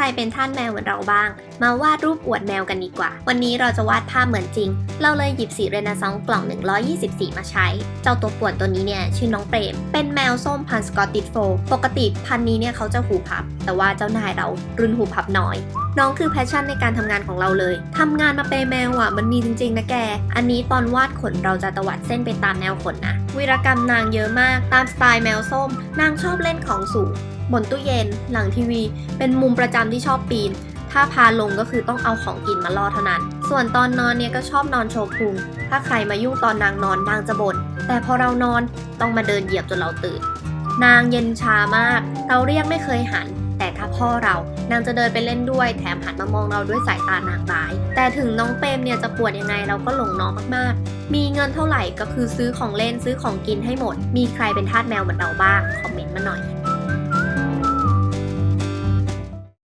รเป็นท่านแมวเหมือนเราบ้าง มาวาดรูปอวดแมวกันดีกว่า วันนี้เราจะวาดภาพเหมือนจริง เราเลยหยิบสีเรเนซองส์กล่อง 120สีมาใช้ เจ้าตัวป่วนตัวนี้เนี่ยชื่อน้องเปรม เป็นแมวส้มพันสกอตติชโฟล์ปกติพันนี้เนี่ยเขาจะหูพับ แต่ว่าเจ้านายเรารุ่นหูพับน้อยน้องคือแพชชั่นในการทำงานของเราเลยทำงานมาเปย์แมวอะมันมีจริงๆนะแก อันนี้ตอนวาดขนเราจะตวัดเส้นไปตามแนวขนนะ วีรกรรมนางเยอะมาก ตามสไตล์แมวส้ม นางชอบเล่นของสูง บนตู้เย็น หลังทีวี เป็นมุมประจำที่ชอบปีน ถ้าพาลงก็คือต้องเอาของกินมาล่อเท่านั้น ส่วนตอนนอนเนี่ยก็ชอบนอนโชว์พุง ถ้าใครมายุ่งตอนนางนอนนางจะบ่น แต่พอเรานอนต้องมาเดินเหยียบจนเราตื่น นางเย็นชามาก เราเรียกไม่เคยหัน แต่ถ้าพ่อเรา นางจะเดินไปเล่นด้วย แถมหันมามองเราด้วยสายตานางร้าย แต่ถึงน้องเปรมเนี่ยจะปวดยังไงเราก็หลงน้องมากๆ มีเงินเท่าไหร่ก็คือซื้อของเล่นซื้อของกินให้หมด มีใครเป็นทาสแมวเหมือนเราบ้าง คอมเมนต์มาหน่อย